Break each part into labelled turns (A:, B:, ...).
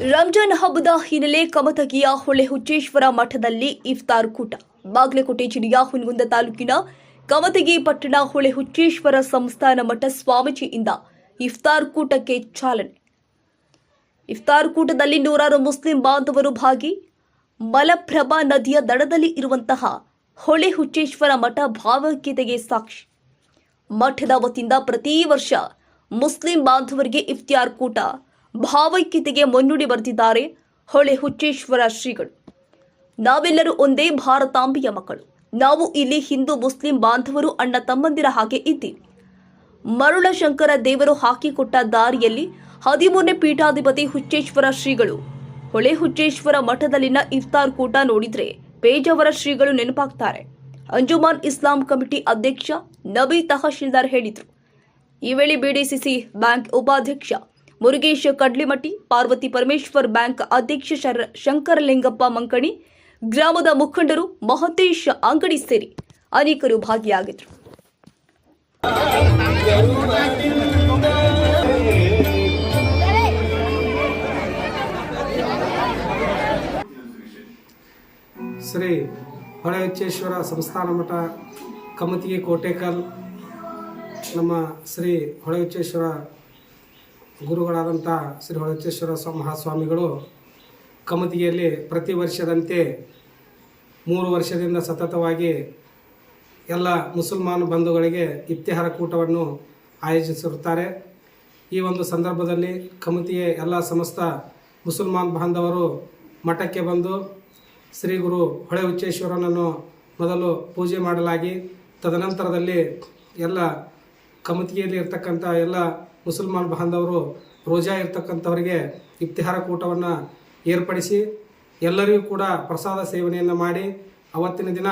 A: ರಂಜಾನ್ ಹಬ್ಬದ ಹಿನ್ನೆಲೆ ಕಮತಗಿಯ ಹೊಳೆ ಹುಚ್ಚೇಶ್ವರ ಮಠದಲ್ಲಿ ಇಫ್ತಾರ್ ಕೂಟ. ಬಾಗಲಕೋಟೆ ಜಿಲ್ಲೆಯ ಹುನಗುಂದ ತಾಲೂಕಿನ ಕಮತಗಿ ಪಟ್ಟಣ ಹೊಳೆ ಹುಚ್ಚೇಶ್ವರ ಸಂಸ್ಥಾನ ಮಠ ಸ್ವಾಮೀಜಿಯಿಂದ ಇಫ್ತಾರ್ ಕೂಟಕ್ಕೆ ಚಾಲನೆ. ಇಫ್ತಾರ್ ಕೂಟದಲ್ಲಿ ನೂರಾರು ಮುಸ್ಲಿಂ ಬಾಂಧವರು ಭಾಗಿ ಮಲಪ್ರಭಾ ನದಿಯ ದಡದಲ್ಲಿ ಇರುವಂತಹ ಹೊಳೆ ಹುಚ್ಚೇಶ್ವರ ಮಠ ಭಾವೈಕ್ಯತೆಗೆ ಸಾಕ್ಷಿ. ಮಠದ ವತಿಯಿಂದ ಪ್ರತಿ ವರ್ಷ ಮುಸ್ಲಿಂ ಬಾಂಧವರಿಗೆ ಇಫ್ತಿಯಾರ್ ಕೂಟ ಭಾವೈಕ್ಯತೆಗೆ ಮುನ್ನುಡಿ ಬರೆದಿದ್ದಾರೆ ಹೊಳೆ ಹುಚ್ಚೇಶ್ವರ ಶ್ರೀಗಳು. ನಾವೆಲ್ಲರೂ ಒಂದೇ ಭಾರತಾಂಬಿಯ ಮಕ್ಕಳು. ನಾವು ಇಲ್ಲಿ ಹಿಂದೂ ಮುಸ್ಲಿಂ ಬಾಂಧವರು ಅಣ್ಣ ತಮ್ಮಂದಿರ ಹಾಗೆ ಇದ್ದೀವಿ. ಮರುಳ ಶಂಕರ ದೇವರು ಹಾಕಿಕೊಟ್ಟ ದಾರಿಯಲ್ಲಿ ಹದಿಮೂರನೇ ಪೀಠಾಧಿಪತಿ ಹುಚ್ಚೇಶ್ವರ ಶ್ರೀಗಳು. ಹೊಳೆ ಹುಚ್ಚೇಶ್ವರ ಮಠದಲ್ಲಿನ ಇಫ್ತಾರ್ ಕೂಟ ನೋಡಿದ್ರೆ ಪೇಜಾವರ ಶ್ರೀಗಳು ನೆನಪಾಗ್ತಾರೆ. ಅಂಜುಮಾನ್ ಇಸ್ಲಾಂ ಕಮಿಟಿ ಅಧ್ಯಕ್ಷ ನಬಿ ತಹಶೀಲ್ದಾರ್ ಹೇಳಿದರು. ಈ ವೇಳೆ ಬಿಡಿಸಿಸಿ ಬ್ಯಾಂಕ್ ಉಪಾಧ್ಯಕ್ಷ ಮುರುಗೇಶ್ ಕಡ್ಲಿಮಟ್ಟಿ, ಪಾರ್ವತಿ ಪರಮೇಶ್ವರ್ ಬ್ಯಾಂಕ್ ಅಧ್ಯಕ್ಷ ಶಂಕರಲಿಂಗಪ್ಪ ಮಂಕಣಿ, ಗ್ರಾಮದ ಮುಖಂಡರು ಮಹತೇಶ್ ಅಂಗಡಿ ಸೇರಿ ಅನೇಕರು ಭಾಗಿಯಾಗಿದ್ದರು.
B: ಶ್ರೀ ಹೊಳೆಯುಚ್ಚೇಶ್ವರ ಸಂಸ್ಥಾನ ಮಠ ಕಮತಿಗೆ ಕೋಟೇಕಲ್, ನಮ್ಮ ಶ್ರೀ ಹೊಳೆಯುಚ್ಚೇಶ್ವರ ಗುರುಗಳಾದಂಥ ಶ್ರೀ ಹೊಳಚೇಶ್ವರ ಸ್ವ- ಮಹಾಸ್ವಾಮಿಗಳು ಕಮತಿಯಲ್ಲಿ ಪ್ರತಿ ವರ್ಷದಂತೆ ಮೂರು ವರ್ಷದಿಂದ ಸತತವಾಗಿ ಎಲ್ಲ ಮುಸಲ್ಮಾನ ಬಂಧುಗಳಿಗೆ ಇಫ್ತಿಹಾರ ಕೂಟವನ್ನು ಆಯೋಜಿಸಿರುತ್ತಾರೆ. ಈ ಒಂದು ಸಂದರ್ಭದಲ್ಲಿ ಕಮಿತಿಯ ಎಲ್ಲ ಸಮಸ್ತ ಮುಸಲ್ಮಾನ್ ಬಾಂಧವರು ಮಠಕ್ಕೆ ಬಂದು ಶ್ರೀ ಗುರು ಹೊಳೆ ಉಚ್ಚೇಶ್ವರನನ್ನು ಮೊದಲು ಪೂಜೆ ಮಾಡಲಾಗಿ, ತದನಂತರದಲ್ಲಿ ಎಲ್ಲ ಕಮಿಟಿಯಲ್ಲಿ ಇರ್ತಕ್ಕಂಥ ಎಲ್ಲ ಮುಸಲ್ಮಾನ್ ಬಾಂಧವರು ರೋಜಾ ಇರ್ತಕ್ಕಂಥವರಿಗೆ ಇಫ್ತಿಹಾರ ಕೂಟವನ್ನು ಏರ್ಪಡಿಸಿ ಎಲ್ಲರಿಗೂ ಕೂಡ ಪ್ರಸಾದ ಸೇವನೆಯನ್ನು ಮಾಡಿ ಅವತ್ತಿನ ದಿನ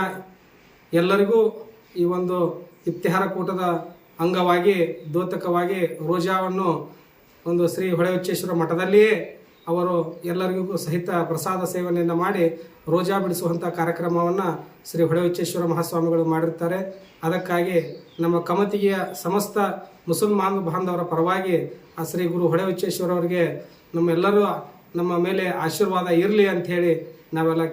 B: ಎಲ್ಲರಿಗೂ ಈ ಒಂದು ಇಫ್ತಿಹಾರ ಕೂಟದ ಅಂಗವಾಗಿ ದ್ಯೋತಕವಾಗಿ ರೋಜಾವನ್ನು ಒಂದು ಶ್ರೀ ಹೊಳೆಹೊಚ್ಚೇಶ್ವರ ಮಠದಲ್ಲಿಯೇ ಅವರು ಎಲ್ಲರಿಗೂ ಸಹಿತ ಪ್ರಸಾದ ಸೇವನೆಯನ್ನು ಮಾಡಿ ರೋಜಾ ಬಿಡಿಸುವಂಥ ಕಾರ್ಯಕ್ರಮವನ್ನು ಶ್ರೀ ಹೊಳೆವಿಚ್ಚೇಶ್ವರ ಮಹಾಸ್ವಾಮಿಗಳು ಮಾಡಿರ್ತಾರೆ. ಅದಕ್ಕಾಗಿ ನಮ್ಮ ಕಮತಿಗೆಯ ಸಮಸ್ತ ಮುಸಲ್ಮಾನ್ ಬಾಂಧವರ ಪರವಾಗಿ ಆ ಶ್ರೀ ಗುರು ಹೊಳೆಯುಚ್ಚೇಶ್ವರ ಅವರಿಗೆ ನಮ್ಮೆಲ್ಲರೂ ನಮ್ಮ ಮೇಲೆ ಆಶೀರ್ವಾದ ಇರಲಿ ಅಂತ ಹೇಳಿ ನಾವೆಲ್ಲ